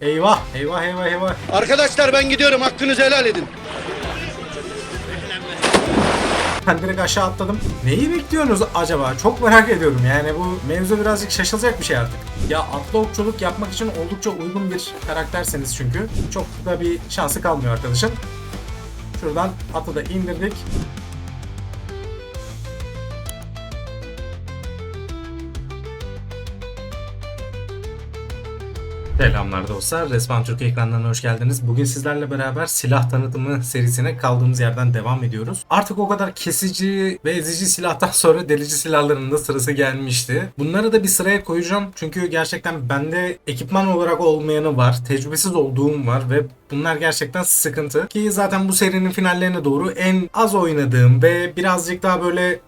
Eyvah eyvah eyvah eyvah. Arkadaşlar ben gidiyorum hakkınızı helal edin. Ben direkt aşağı atladım. Neyi bekliyorsunuz acaba? Çok merak ediyorum. Yani bu mevzu birazcık şaşılacak bir şey artık. Ya atlı okçuluk yapmak için oldukça uygun bir karakterseniz çünkü. Çok da bir şansı kalmıyor arkadaşın. Şuradan atı da indirdik. Selamlar dostlar. Resmen Türk ekranlarına hoş geldiniz. Bugün sizlerle beraber silah tanıtımı serisine kaldığımız yerden devam ediyoruz. Artık o kadar kesici ve ezici silahtan sonra delici silahların da sırası gelmişti. Bunları da bir sıraya koyacağım. Çünkü gerçekten bende ekipman olarak olmayanı var. Tecrübesiz olduğum var ve bunlar gerçekten sıkıntı. Ki zaten bu serinin finallerine doğru en az oynadığım ve birazcık daha böyle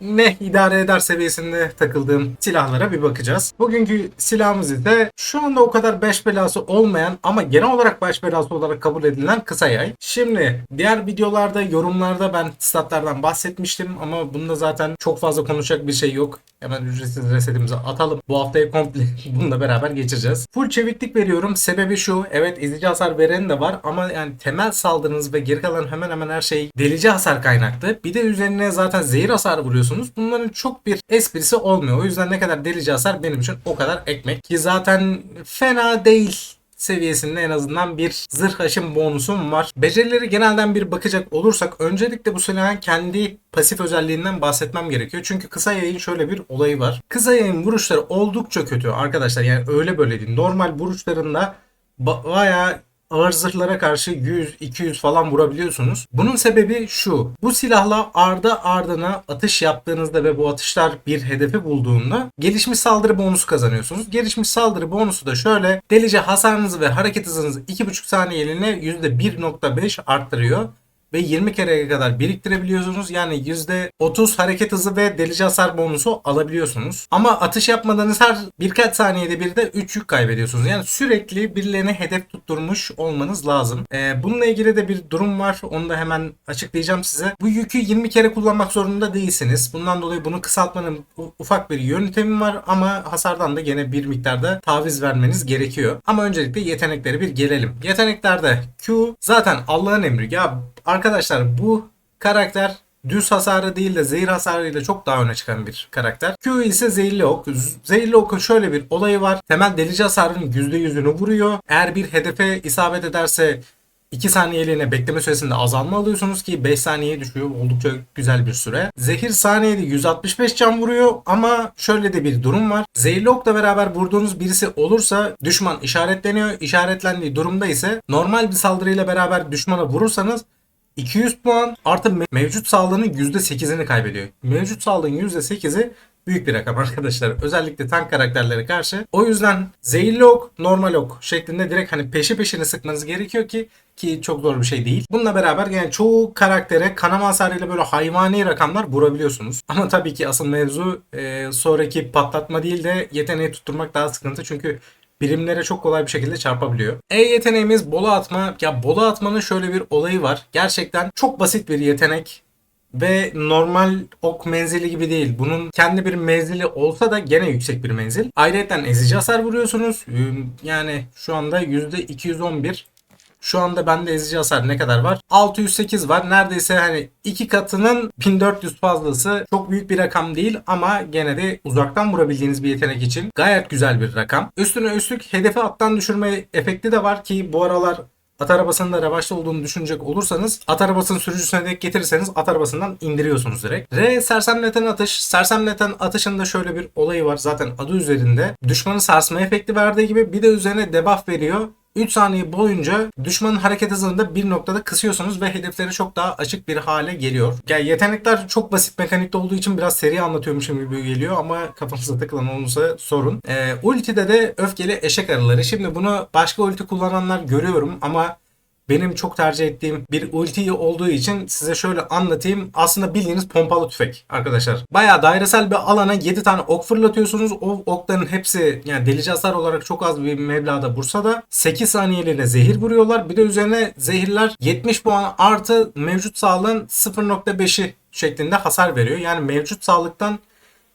ne idare eder seviyesinde takıldığım silahlara bir bakacağız. Bugünkü silahımız ise şu anda o kadar baş belası olmayan ama genel olarak baş belası olarak kabul edilen kısa yay. Şimdi diğer videolarda yorumlarda ben statlardan bahsetmiştim ama bunda zaten çok fazla konuşacak bir şey yok. Hemen ücretsiz resetimizi atalım. Bu haftayı komple bununla beraber geçeceğiz. Full çeviklik veriyorum. Sebebi şu. Evet ezici hasar veren de var ama yani temel saldırınız ve geri kalan hemen hemen her şey delici hasar kaynaklı. Bir de üzerine zaten zehir hasar vuruyorsunuz. Bunların çok bir esprisi olmuyor. O yüzden ne kadar delici hasar benim için o kadar ekmek. Ki zaten fena değil seviyesinde en azından bir zırh aşım bonusum var. Becerileri genelden bir bakacak olursak öncelikle bu silahın kendi pasif özelliğinden bahsetmem gerekiyor. Çünkü kısa yayın şöyle bir olayı var. Kısa yayın vuruşları oldukça kötü arkadaşlar. Yani öyle böyle değil. Normal vuruşlarında ba- bayağı ağır zırhlara karşı 100-200 falan vurabiliyorsunuz. Bunun sebebi şu. Bu silahla ardı ardına atış yaptığınızda ve bu atışlar bir hedefi bulduğunda gelişmiş saldırı bonusu kazanıyorsunuz. Gelişmiş saldırı bonusu da şöyle delice hasarınızı ve hareket hızınızı 2.5 saniyeliğine %1.5 arttırıyor ve 20 kereye kadar biriktirebiliyorsunuz. Yani %30 hareket hızı ve delici hasar bonusu alabiliyorsunuz. Ama atış yapmadığınız her birkaç saniyede bir de 3 yük kaybediyorsunuz. Yani sürekli birilerine hedef tutturmuş olmanız lazım. Ee, bununla ilgili de bir durum var. Onu da hemen açıklayacağım size. Bu yükü 20 kere kullanmak zorunda değilsiniz. Bundan dolayı bunu kısaltmanın ufak bir yöntemi var ama hasardan da gene bir miktarda taviz vermeniz gerekiyor. Ama öncelikle yeteneklere bir gelelim. Yeteneklerde Q zaten Allah'ın emri. Ya arkadaşlar bu karakter düz hasarı değil de zehir hasarıyla çok daha öne çıkan bir karakter. Q ise zehirli ok. Zehirli okun şöyle bir olayı var. Temel delici hasarının %100'ünü vuruyor. Eğer bir hedefe isabet ederse 2 saniyeliğine bekleme süresinde azalma alıyorsunuz ki 5 saniyeye düşüyor. Oldukça güzel bir süre. Zehir saniyede 165 can vuruyor ama şöyle de bir durum var. Zehirli okla beraber vurduğunuz birisi olursa düşman işaretleniyor. İşaretlendiği durumda ise normal bir saldırıyla beraber düşmana vurursanız 200 puan artı me- mevcut sağlığının %8'ini kaybediyor. Mevcut sağlığın %8'i büyük bir rakam arkadaşlar. Özellikle tank karakterlere karşı. O yüzden zehirli ok, normal ok şeklinde direkt hani peşi peşine sıkmanız gerekiyor ki ki çok zor bir şey değil. Bununla beraber yani çoğu karaktere kanama hasarıyla böyle hayvani rakamlar vurabiliyorsunuz. Ama tabii ki asıl mevzu e, sonraki patlatma değil de yeteneği tutturmak daha sıkıntı. Çünkü birimlere çok kolay bir şekilde çarpabiliyor. E yeteneğimiz bola atma. Ya bola atmanın şöyle bir olayı var. Gerçekten çok basit bir yetenek ve normal ok menzili gibi değil. Bunun kendi bir menzili olsa da gene yüksek bir menzil. Ayrıca ezici hasar vuruyorsunuz. Yani şu anda %211 şu anda bende ezici hasar ne kadar var? 608 var. Neredeyse hani iki katının 1400 fazlası. Çok büyük bir rakam değil ama gene de uzaktan vurabildiğiniz bir yetenek için gayet güzel bir rakam. Üstüne üstlük hedefi attan düşürme efekti de var ki bu aralar At arabasının da revaçta olduğunu düşünecek olursanız at arabasının sürücüsüne denk getirirseniz at arabasından indiriyorsunuz direkt. R sersemleten atış. Sersemleten atışın da şöyle bir olayı var. Zaten adı üzerinde. Düşmanı sarsma efekti verdiği gibi bir de üzerine debuff veriyor. 3 saniye boyunca düşmanın hareket hızını da bir noktada kısıyorsunuz ve hedefleri çok daha açık bir hale geliyor. Yani yetenekler çok basit mekanikte olduğu için biraz seri anlatıyormuşum gibi geliyor ama kafanıza takılan olursa sorun. Ee, ultide de öfkeli eşek arıları. Şimdi bunu başka ulti kullananlar görüyorum ama benim çok tercih ettiğim bir ulti olduğu için size şöyle anlatayım. Aslında bildiğiniz pompalı tüfek arkadaşlar. Bayağı dairesel bir alana 7 tane ok fırlatıyorsunuz. O okların hepsi yani delici hasar olarak çok az bir meblağda vursa da 8 saniyeliğine zehir vuruyorlar. Bir de üzerine zehirler 70 puan artı mevcut sağlığın 0.5'i şeklinde hasar veriyor. Yani mevcut sağlıktan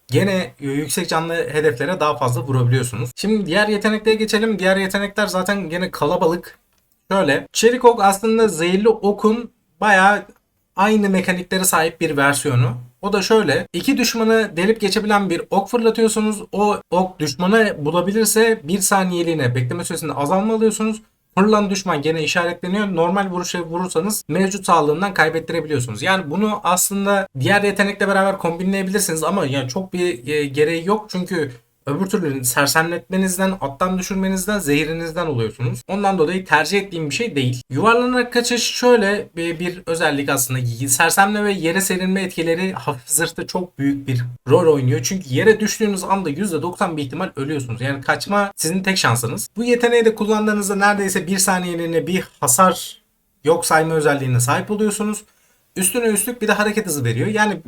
gene yüksek canlı hedeflere daha fazla vurabiliyorsunuz. Şimdi diğer yeteneklere geçelim. Diğer yetenekler zaten gene kalabalık. Şöyle çelik ok aslında zehirli okun bayağı aynı mekaniklere sahip bir versiyonu. O da şöyle. iki düşmanı delip geçebilen bir ok fırlatıyorsunuz. O ok düşmanı bulabilirse bir saniyeliğine bekleme süresinde azalma alıyorsunuz. Fırlanan düşman gene işaretleniyor. Normal vuruşa vurursanız mevcut sağlığından kaybettirebiliyorsunuz. Yani bunu aslında diğer yetenekle beraber kombinleyebilirsiniz ama yani çok bir e, gereği yok. Çünkü Öbür türlü sersemletmenizden, attan düşürmenizden, zehrinizden oluyorsunuz. Ondan dolayı tercih ettiğim bir şey değil. Yuvarlanarak kaçış şöyle bir, bir özellik aslında. Sersemle ve yere serilme etkileri hafif zırhta çok büyük bir rol oynuyor. Çünkü yere düştüğünüz anda %90 bir ihtimal ölüyorsunuz. Yani kaçma sizin tek şansınız. Bu yeteneği de kullandığınızda neredeyse bir saniyeliğine bir hasar yok sayma özelliğine sahip oluyorsunuz. Üstüne üstlük bir de hareket hızı veriyor. Yani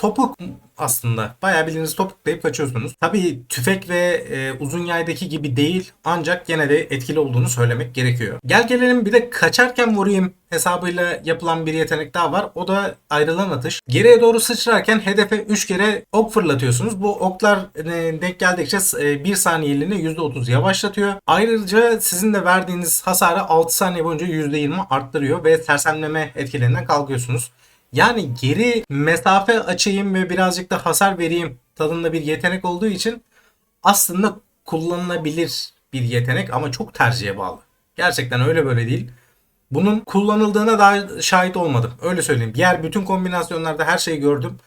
topuk aslında. Bayağı bildiğiniz topuklayıp kaçıyorsunuz. Tabii tüfek ve e, uzun yaydaki gibi değil ancak gene de etkili olduğunu söylemek gerekiyor. Gel gelelim bir de kaçarken vurayım hesabıyla yapılan bir yetenek daha var. O da ayrılan atış. Geriye doğru sıçrarken hedefe 3 kere ok fırlatıyorsunuz. Bu oklar e, denk geldikçe e, 1 saniyeliğine %30 yavaşlatıyor. Ayrıca sizin de verdiğiniz hasarı 6 saniye boyunca %20 arttırıyor ve sersemleme etkilerinden kalkıyorsunuz. Yani geri mesafe açayım ve birazcık da hasar vereyim tadında bir yetenek olduğu için aslında kullanılabilir bir yetenek ama çok tercihe bağlı. Gerçekten öyle böyle değil. Bunun kullanıldığına daha şahit olmadım. Öyle söyleyeyim. Diğer bütün kombinasyonlarda her şeyi gördüm.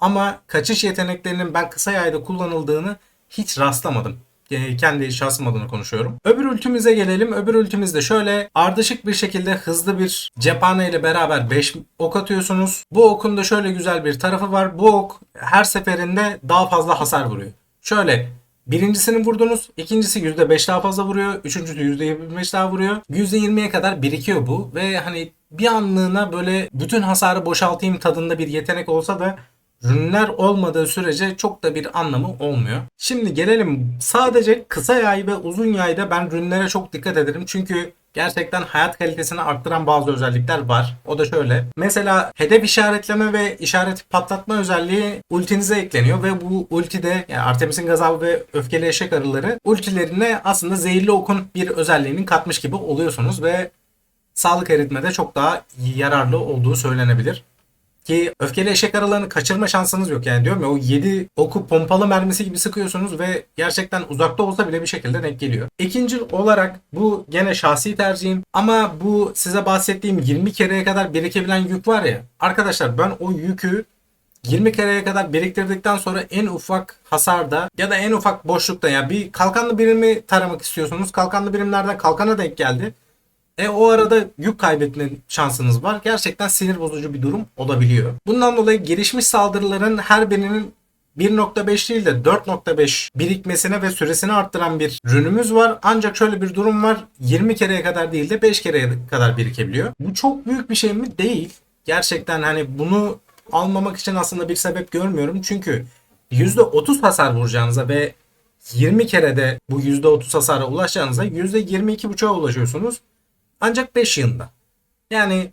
Ama kaçış yeteneklerinin ben kısa yayda kullanıldığını hiç rastlamadım. E, kendi şahsım adına konuşuyorum. Öbür ultimize gelelim. Öbür ultimizde şöyle ardışık bir şekilde hızlı bir cephane ile beraber 5 ok atıyorsunuz. Bu okun da şöyle güzel bir tarafı var. Bu ok her seferinde daha fazla hasar vuruyor. Şöyle Birincisini vurdunuz. ikincisi %5 daha fazla vuruyor. Üçüncüsü %25 daha vuruyor. %20'ye kadar birikiyor bu. Ve hani bir anlığına böyle bütün hasarı boşaltayım tadında bir yetenek olsa da Rünler olmadığı sürece çok da bir anlamı olmuyor. Şimdi gelelim sadece kısa yay ve uzun yayda ben rünlere çok dikkat ederim. Çünkü gerçekten hayat kalitesini arttıran bazı özellikler var. O da şöyle. Mesela hedef işaretleme ve işaret patlatma özelliği ultinize ekleniyor ve bu ultide yani Artemis'in gazabı ve öfkeli eşek arıları ultilerine aslında zehirli okun bir özelliğini katmış gibi oluyorsunuz ve sağlık eritmede çok daha yararlı olduğu söylenebilir. Ki öfkeli eşek aralarını kaçırma şansınız yok. Yani diyorum ya o 7 oku pompalı mermisi gibi sıkıyorsunuz ve gerçekten uzakta olsa bile bir şekilde denk geliyor. İkinci olarak bu gene şahsi tercihim ama bu size bahsettiğim 20 kereye kadar birikebilen yük var ya. Arkadaşlar ben o yükü 20 kereye kadar biriktirdikten sonra en ufak hasarda ya da en ufak boşlukta ya yani bir kalkanlı birimi taramak istiyorsunuz. Kalkanlı birimlerden kalkana denk geldi. E o arada yük kaybetme şansınız var. Gerçekten sinir bozucu bir durum olabiliyor. Bundan dolayı gelişmiş saldırıların her birinin 1.5 değil de 4.5 birikmesine ve süresini arttıran bir rünümüz var. Ancak şöyle bir durum var. 20 kereye kadar değil de 5 kereye kadar birikebiliyor. Bu çok büyük bir şey mi? Değil. Gerçekten hani bunu almamak için aslında bir sebep görmüyorum. Çünkü %30 hasar vuracağınıza ve 20 kerede bu %30 hasara ulaşacağınıza %22.5'a ulaşıyorsunuz. Ancak 5 yığında. Yani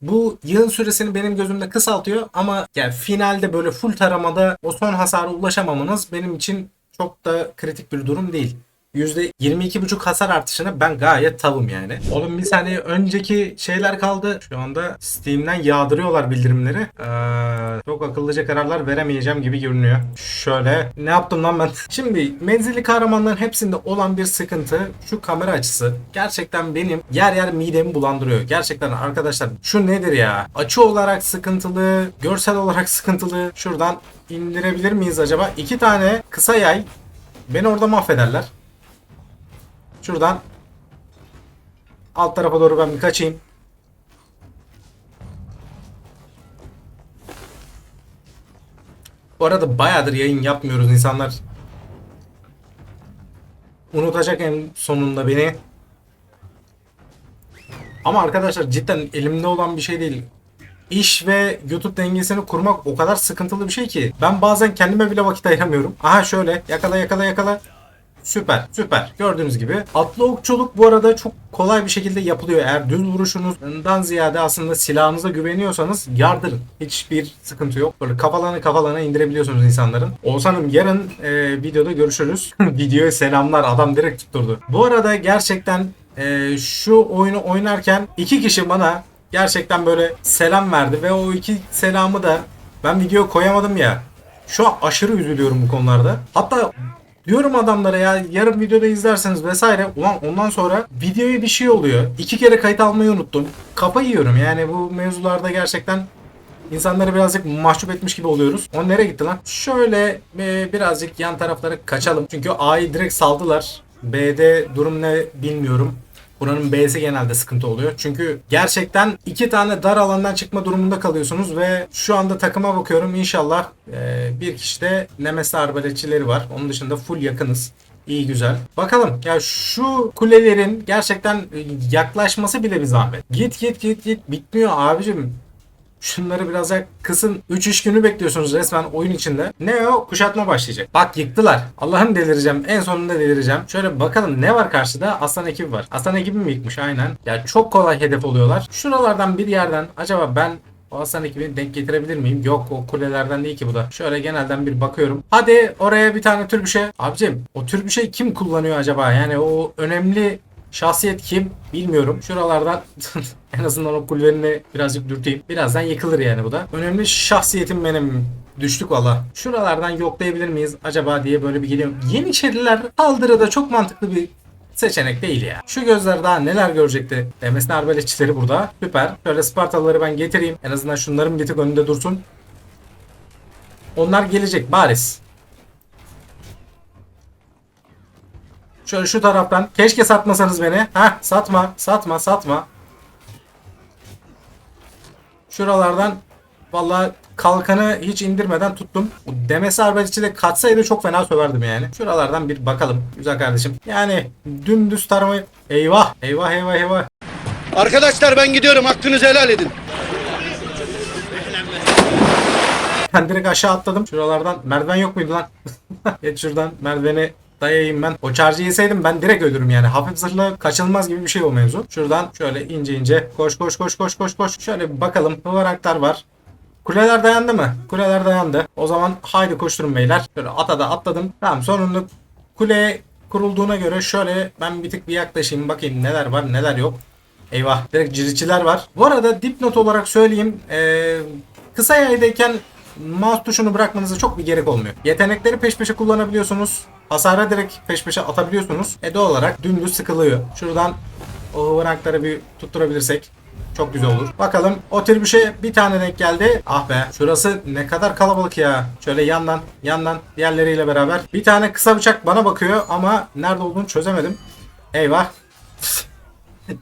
bu yığın süresini benim gözümde kısaltıyor ama yani finalde böyle full taramada o son hasara ulaşamamanız benim için çok da kritik bir durum değil. %22,5 hasar artışına ben gayet tavım yani. Oğlum bir saniye önceki şeyler kaldı. Şu anda Steam'den yağdırıyorlar bildirimleri. Ee, çok akıllıca kararlar veremeyeceğim gibi görünüyor. Şöyle ne yaptım lan ben? Şimdi menzilli kahramanların hepsinde olan bir sıkıntı şu kamera açısı. Gerçekten benim yer yer midemi bulandırıyor. Gerçekten arkadaşlar şu nedir ya? Açı olarak sıkıntılı, görsel olarak sıkıntılı. Şuradan indirebilir miyiz acaba? İki tane kısa yay beni orada mahvederler. Şuradan alt tarafa doğru ben bir kaçayım. Bu arada bayağıdır yayın yapmıyoruz insanlar. Unutacak en sonunda beni. Ama arkadaşlar cidden elimde olan bir şey değil. İş ve YouTube dengesini kurmak o kadar sıkıntılı bir şey ki. Ben bazen kendime bile vakit ayıramıyorum. Aha şöyle yakala yakala yakala. Süper, süper. Gördüğünüz gibi atlı okçuluk bu arada çok kolay bir şekilde yapılıyor. Eğer düz vuruşunuzdan ziyade aslında silahınıza güveniyorsanız yardırın. Hiçbir sıkıntı yok. Böyle kafalarını kafalarına indirebiliyorsunuz insanların. Oğuzhan'ım yarın e, videoda görüşürüz. Videoya selamlar. Adam direkt tutturdu. Bu arada gerçekten e, şu oyunu oynarken iki kişi bana gerçekten böyle selam verdi ve o iki selamı da ben video koyamadım ya. Şu an aşırı üzülüyorum bu konularda. Hatta diyorum adamlara ya yarın videoda izlerseniz vesaire. Ulan ondan sonra videoya bir şey oluyor. İki kere kayıt almayı unuttum. Kafa yiyorum yani bu mevzularda gerçekten insanları birazcık mahcup etmiş gibi oluyoruz. O nereye gitti lan? Şöyle e, birazcık yan taraflara kaçalım. Çünkü A'yı direkt saldılar. B'de durum ne bilmiyorum. Buranın B'si genelde sıkıntı oluyor. Çünkü gerçekten iki tane dar alandan çıkma durumunda kalıyorsunuz ve şu anda takıma bakıyorum inşallah e, bir kişi de Nemes arbaletçileri var. Onun dışında full yakınız. İyi güzel. Bakalım ya şu kulelerin gerçekten yaklaşması bile bir zahmet. Git git git git bitmiyor abicim. Şunları biraz kısın. 3 iş günü bekliyorsunuz resmen oyun içinde. Ne o? Kuşatma başlayacak. Bak yıktılar. Allah'ım delireceğim. En sonunda delireceğim. Şöyle bakalım ne var karşıda? Aslan ekibi var. Aslan ekibi mi yıkmış? Aynen. Ya çok kolay hedef oluyorlar. Şuralardan bir yerden acaba ben o aslan ekibini denk getirebilir miyim? Yok o kulelerden değil ki bu da. Şöyle genelden bir bakıyorum. Hadi oraya bir tane türbüşe. Abicim o türbüşe kim kullanıyor acaba? Yani o önemli Şahsiyet kim bilmiyorum. Şuralardan en azından o kullerini birazcık dürteyim. Birazdan yıkılır yani bu da. Önemli şahsiyetim benim. Düştük valla. Şuralardan yoklayabilir miyiz acaba diye böyle bir geliyorum. Yeniçeriler saldırıda çok mantıklı bir seçenek değil ya. Şu gözler daha neler görecekti. Demesine arbaletçileri burada. Süper. Şöyle Spartalıları ben getireyim. En azından şunların bir tık önünde dursun. Onlar gelecek bariz. Şöyle şu taraftan. Keşke satmasanız beni. Heh satma. Satma satma. Şuralardan vallahi kalkanı hiç indirmeden tuttum. Demesi arbaleçi de katsaydı çok fena söverdim yani. Şuralardan bir bakalım. Güzel kardeşim. Yani dümdüz taramayı... Eyvah! Eyvah eyvah eyvah. Arkadaşlar ben gidiyorum hakkınızı helal edin. Ben direkt aşağı atladım. Şuralardan merdiven yok muydu lan? Geç şuradan merdiveni dayayayım ben. O charge'ı yeseydim ben direkt ölürüm yani. Hafif zırhla kaçılmaz gibi bir şey o mevzu. Şuradan şöyle ince ince koş koş koş koş koş koş. Şöyle bir bakalım. Hıvaraklar var. Kuleler dayandı mı? Kuleler dayandı. O zaman haydi koşturun beyler. Şöyle ata da atladım. Tamam sonunda kule kurulduğuna göre şöyle ben bir tık bir yaklaşayım bakayım neler var neler yok. Eyvah direkt ciritçiler var. Bu arada dipnot olarak söyleyeyim. Ee, kısa yaydayken mouse tuşunu bırakmanıza çok bir gerek olmuyor. Yetenekleri peş peşe kullanabiliyorsunuz. Hasara direkt peş peşe atabiliyorsunuz. E doğal olarak dümdüz sıkılıyor. Şuradan o hıvırakları bir tutturabilirsek çok güzel olur. Bakalım o şey bir tane denk geldi. Ah be şurası ne kadar kalabalık ya. Şöyle yandan yandan diğerleriyle beraber. Bir tane kısa bıçak bana bakıyor ama nerede olduğunu çözemedim. Eyvah.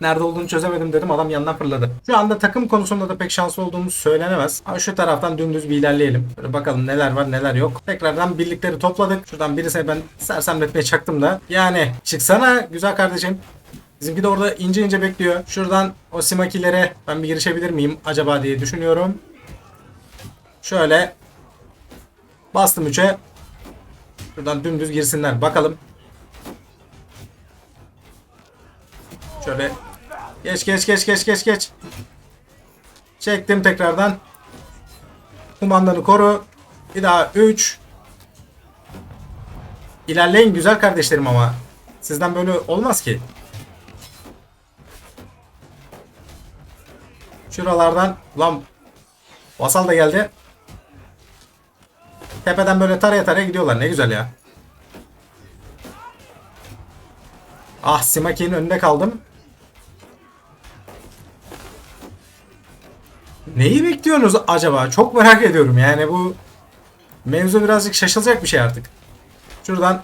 Nerede olduğunu çözemedim dedim adam yandan fırladı. Şu anda takım konusunda da pek şanslı olduğumuz söylenemez. Ama şu taraftan dümdüz bir ilerleyelim. Böyle bakalım neler var neler yok. Tekrardan birlikleri topladık. Şuradan birisine ben sersemletmeye çaktım da. Yani çıksana güzel kardeşim. Bizimki de orada ince ince bekliyor. Şuradan o simakilere ben bir girişebilir miyim acaba diye düşünüyorum. Şöyle bastım 3'e. Şuradan dümdüz girsinler. Bakalım. Şöyle geç geç geç geç geç geç. Çektim tekrardan. Kumandanı koru. Bir daha 3. İlerleyin güzel kardeşlerim ama. Sizden böyle olmaz ki. Şuralardan lan Vasal da geldi. Tepeden böyle taraya taraya gidiyorlar. Ne güzel ya. Ah Simaki'nin önünde kaldım. Neyi bekliyorsunuz acaba? Çok merak ediyorum. Yani bu mevzu birazcık şaşılacak bir şey artık. Şuradan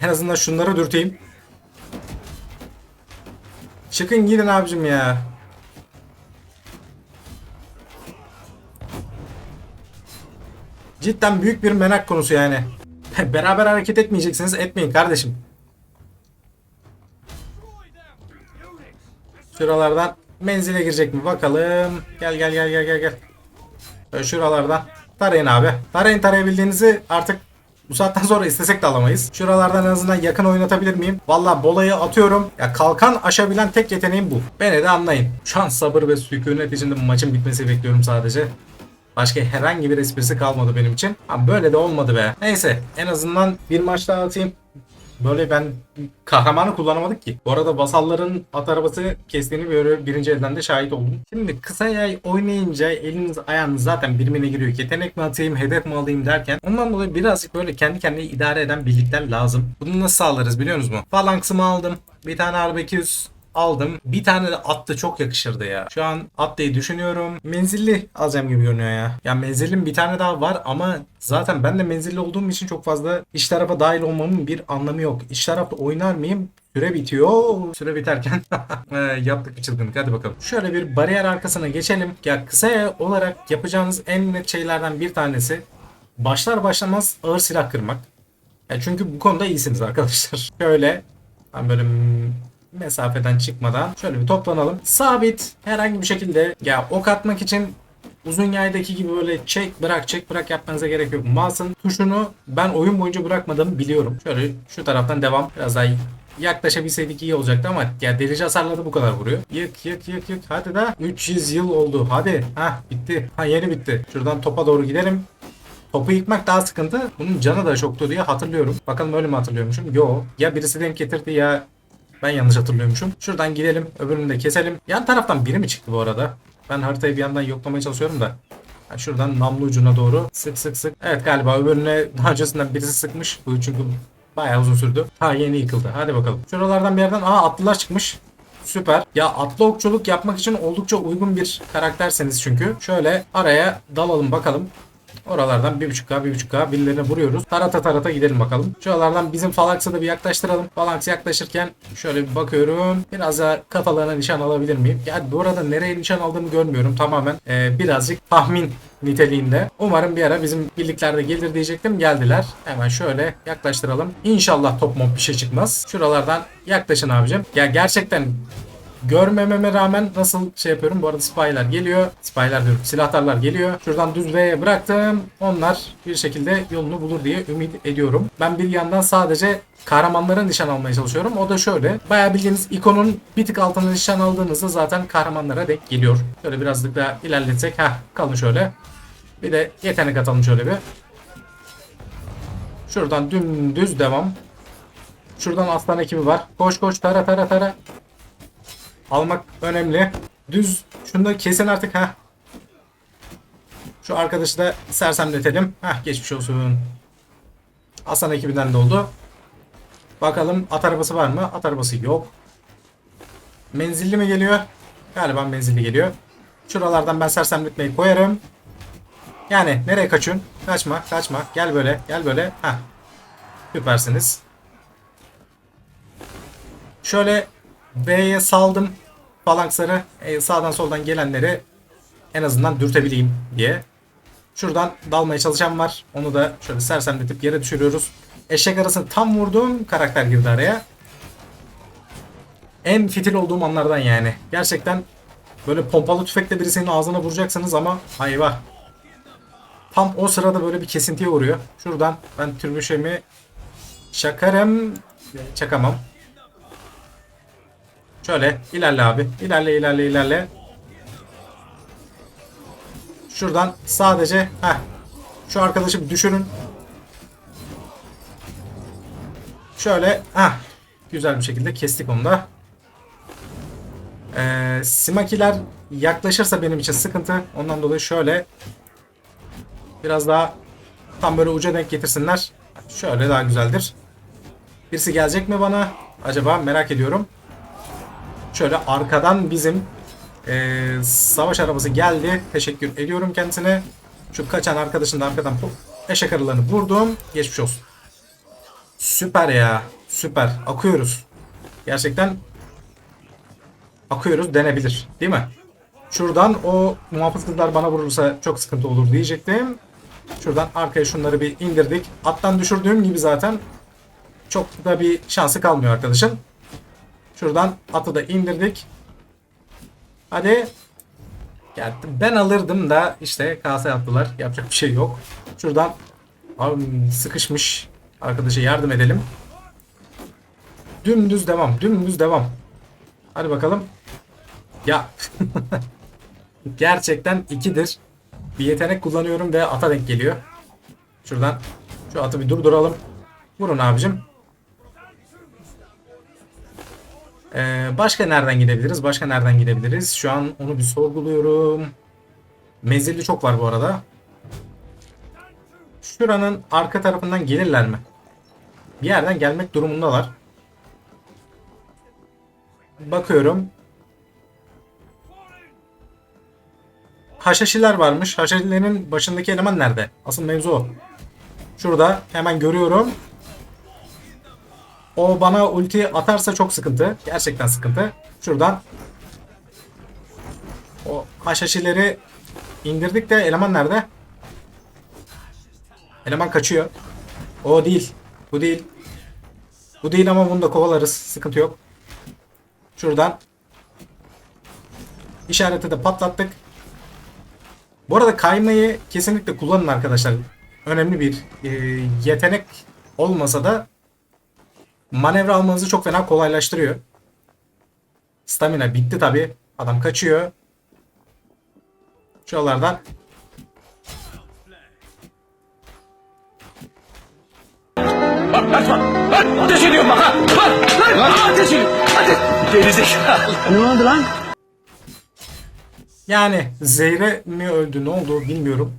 en azından şunları dürteyim. Çıkın gidin abicim ya. Cidden büyük bir merak konusu yani. Beraber hareket etmeyeceksiniz etmeyin kardeşim. Şuralardan menzile girecek mi bakalım. Gel gel gel gel gel gel. Şöyle şuralardan tarayın abi. Tarayın tarayabildiğinizi artık Bu saatten sonra istesek de alamayız. Şuralardan en azından yakın oynatabilir miyim? Valla bolayı atıyorum. Ya kalkan aşabilen tek yeteneğim bu. Beni de anlayın. Şu an sabır ve sükunet içinde bu maçın bitmesi bekliyorum sadece. Başka herhangi bir esprisi kalmadı benim için. Ama böyle de olmadı be. Neyse en azından bir maç daha atayım. Böyle ben kahramanı kullanamadık ki. Bu arada vasalların at arabası kestiğini böyle birinci elden de şahit oldum. Şimdi kısa yay oynayınca eliniz ayağınız zaten birbirine giriyor. Yetenek mi atayım, hedef mi alayım derken ondan dolayı birazcık böyle kendi kendine idare eden birlikler lazım. Bunu nasıl sağlarız biliyor musunuz mu? Falanksımı aldım. Bir tane araba 200 aldım. Bir tane de atlı çok yakışırdı ya. Şu an atlıyı düşünüyorum. Menzilli alacağım gibi görünüyor ya. Ya menzillim bir tane daha var ama zaten ben de menzilli olduğum için çok fazla iş tarafa dahil olmamın bir anlamı yok. İş tarafta oynar mıyım? Süre bitiyor. Süre biterken Ee, yaptık bir çılgınlık. Hadi bakalım. Şöyle bir bariyer arkasına geçelim. Ya kısa olarak yapacağınız en net şeylerden bir tanesi başlar başlamaz ağır silah kırmak. Ya çünkü bu konuda iyisiniz arkadaşlar. Şöyle ben böyle mm, mesafeden çıkmadan şöyle bir toplanalım. Sabit herhangi bir şekilde ya ok atmak için uzun yaydaki gibi böyle çek bırak çek bırak yapmanıza gerek yok. Mouse'ın tuşunu ben oyun boyunca bırakmadığımı biliyorum. Şöyle şu taraftan devam. Biraz daha yaklaşabilseydik iyi olacaktı ama ya delici hasarla bu kadar vuruyor. Yık yık yık yık. Hadi da 300 yıl oldu. Hadi. Ha bitti. Ha yeni bitti. Şuradan topa doğru gidelim. Topu yıkmak daha sıkıntı. Bunun canı da çoktu diye hatırlıyorum. Bakalım öyle mi hatırlıyormuşum? Yo. Ya birisi denk getirdi ya ben yanlış hatırlıyormuşum. Şuradan gidelim. Öbürünü de keselim. Yan taraftan biri mi çıktı bu arada? Ben haritayı bir yandan yoklamaya çalışıyorum da. Ha, şuradan namlu ucuna doğru sık sık sık. Evet galiba öbürüne daha öncesinden birisi sıkmış. Bu çünkü bayağı uzun sürdü. Ha yeni yıkıldı. Hadi bakalım. Şuralardan bir yerden aa atlılar çıkmış. Süper. Ya atlı okçuluk yapmak için oldukça uygun bir karakterseniz çünkü. Şöyle araya dalalım bakalım. Oralardan 1.5K 1.5K birilerine vuruyoruz. Tarata tarata gidelim bakalım. Şuralardan bizim Falax'a da bir yaklaştıralım. Falax yaklaşırken şöyle bir bakıyorum. Biraz daha kafalarına nişan alabilir miyim? Yani bu arada nereye nişan aldığımı görmüyorum. Tamamen e, birazcık tahmin niteliğinde. Umarım bir ara bizim birliklerde gelir diyecektim. Geldiler. Hemen şöyle yaklaştıralım. İnşallah top mop bir şey çıkmaz. Şuralardan yaklaşın abicim. Ya gerçekten görmememe rağmen nasıl şey yapıyorum? Bu arada spylar geliyor. Spylar diyorum. Silahtarlar geliyor. Şuradan düz V'ye bıraktım. Onlar bir şekilde yolunu bulur diye ümit ediyorum. Ben bir yandan sadece kahramanlara nişan almaya çalışıyorum. O da şöyle. Bayağı bildiğiniz ikonun bir tık altına nişan aldığınızda zaten kahramanlara denk geliyor. Şöyle birazcık daha ilerletsek. Heh kalın şöyle. Bir de yetenek atalım şöyle bir. Şuradan dümdüz devam. Şuradan aslan ekibi var. Koş koş tara tara tara. Almak önemli. Düz. Şunu da kesin artık ha. Şu arkadaşı da sersemletelim. Hah geçmiş olsun. Aslan ekibinden de oldu. Bakalım at arabası var mı? At arabası yok. Menzilli mi geliyor? Galiba menzilli geliyor. Şuralardan ben sersemletmeyi koyarım. Yani nereye kaçıyorsun? Kaçma, kaçma. Gel böyle, gel böyle. Hah. Süpersiniz. Şöyle B'ye saldım falanksları e, sağdan soldan gelenleri en azından dürtebileyim diye. Şuradan dalmaya çalışan var. Onu da şöyle sersemletip yere düşürüyoruz. Eşek arasını tam vurdum. Karakter girdi araya. En fitil olduğum anlardan yani. Gerçekten böyle pompalı tüfekle birisinin ağzına vuracaksınız ama hayvah. Tam o sırada böyle bir kesintiye uğruyor. Şuradan ben türbüşemi çakarım. Çakamam. Şöyle ilerle abi. İlerle ilerle ilerle. Şuradan sadece heh, şu arkadaşı düşürün. Şöyle heh, güzel bir şekilde kestik onu da. Ee, Simakiler yaklaşırsa benim için sıkıntı. Ondan dolayı şöyle biraz daha tam böyle uca denk getirsinler. Şöyle daha güzeldir. Birisi gelecek mi bana? Acaba merak ediyorum. Şöyle arkadan bizim eee, savaş arabası geldi. Teşekkür ediyorum kendisine. Şu kaçan arkadaşın da arkadan eşek arılarını vurdum. Geçmiş olsun. Süper ya. Süper. Akıyoruz. Gerçekten akıyoruz denebilir. Değil mi? Şuradan o muhafızlar bana vurursa çok sıkıntı olur diyecektim. Şuradan arkaya şunları bir indirdik. Attan düşürdüğüm gibi zaten çok da bir şansı kalmıyor arkadaşın. Şuradan atı da indirdik. Hadi. Ya ben alırdım da işte kase attılar. Yapacak bir şey yok. Şuradan Abi sıkışmış. Arkadaşa yardım edelim. Dümdüz devam. Dümdüz devam. Hadi bakalım. Ya. Gerçekten ikidir. Bir yetenek kullanıyorum ve ata denk geliyor. Şuradan şu atı bir durduralım. Vurun abicim. Ee, başka nereden gidebiliriz? Başka nereden gidebiliriz? Şu an onu bir sorguluyorum. Menzilli çok var bu arada. Şuranın arka tarafından gelirler mi? Bir yerden gelmek durumundalar. Bakıyorum. Haşhaşiler varmış. Haşhaşilerin başındaki eleman nerede? Asıl mevzu o. Şurada hemen görüyorum. O bana ulti atarsa çok sıkıntı. Gerçekten sıkıntı. Şuradan o haşhaşileri indirdik de eleman nerede? Eleman kaçıyor. O değil. Bu değil. Bu değil ama bunu da kovalarız. Sıkıntı yok. Şuradan işareti de patlattık. Bu arada kaymayı kesinlikle kullanın arkadaşlar. Önemli bir e, yetenek olmasa da manevra almanızı çok fena kolaylaştırıyor. Stamina bitti tabi. Adam kaçıyor. Şuralardan ateş ediyorum bak ha. Lan lan ateş ediyorum. Ateş. Gerizekalı. Ne oldu lan? Yani Zeyre mi öldü ne oldu bilmiyorum.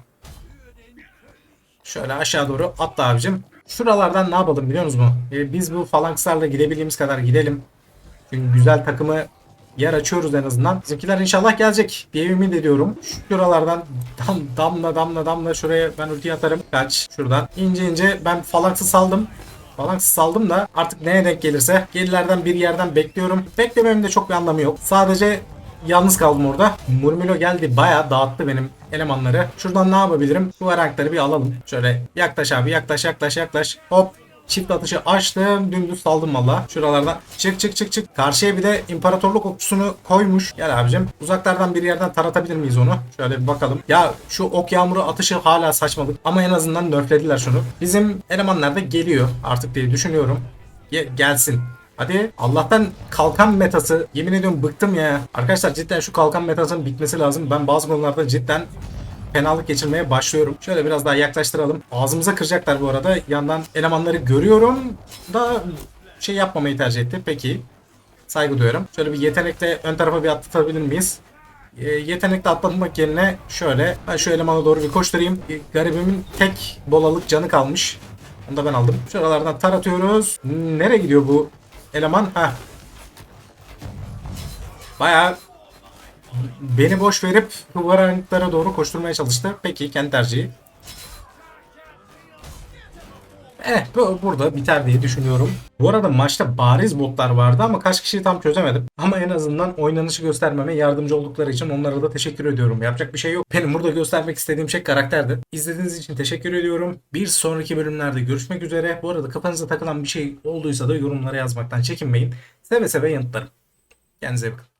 Şöyle aşağı doğru atla abicim. Şuralardan ne yapalım biliyor musunuz mu? Ee, biz bu falankslarla gidebildiğimiz kadar gidelim. Çünkü güzel takımı yer açıyoruz en azından. Bizimkiler inşallah gelecek diye ümit ediyorum. Şuralardan dam, damla damla damla şuraya ben ulti atarım. Kaç şuradan. ince ince ben falanksı saldım. Falanksı saldım da artık neye denk gelirse gerilerden bir yerden bekliyorum. Beklememin de çok bir anlamı yok. Sadece Yalnız kaldım orada. Murmilo geldi bayağı dağıttı benim elemanları. Şuradan ne yapabilirim? Bu rankları bir alalım. Şöyle yaklaş abi yaklaş yaklaş yaklaş. Hop Çift atışı açtım. Dümdüz saldım valla. Şuralardan çık çık çık çık. Karşıya bir de imparatorluk okçusunu koymuş. Gel abicim. Uzaklardan bir yerden taratabilir miyiz onu? Şöyle bir bakalım. Ya şu ok yağmuru atışı hala saçmalık. Ama en azından nerflediler şunu. Bizim elemanlar da geliyor artık diye düşünüyorum. Ge- gelsin. Hadi Allah'tan kalkan metası yemin ediyorum bıktım ya. Arkadaşlar cidden şu kalkan metasının bitmesi lazım. Ben bazı konularda cidden fenalık geçirmeye başlıyorum. Şöyle biraz daha yaklaştıralım. Ağzımıza kıracaklar bu arada. Yandan elemanları görüyorum da şey yapmamayı tercih etti. Peki. Saygı duyuyorum. Şöyle bir yetenekle ön tarafa bir atlatabilir miyiz? E, yetenekle atlatmak yerine şöyle ben şu elemana doğru bir koşturayım. E, garibimin tek bolalık canı kalmış. Onu da ben aldım. Şuralardan taratıyoruz. Nereye gidiyor bu eleman? Heh. Bayağı beni boş verip Hıvaranlıklara doğru koşturmaya çalıştı. Peki kendi tercihi. Eh bu burada biter diye düşünüyorum. Bu arada maçta bariz botlar vardı ama kaç kişiyi tam çözemedim. Ama en azından oynanışı göstermeme yardımcı oldukları için onlara da teşekkür ediyorum. Yapacak bir şey yok. Benim burada göstermek istediğim şey karakterdi. İzlediğiniz için teşekkür ediyorum. Bir sonraki bölümlerde görüşmek üzere. Bu arada kafanıza takılan bir şey olduysa da yorumlara yazmaktan çekinmeyin. Seve seve yanıtlarım. Kendinize iyi bakın.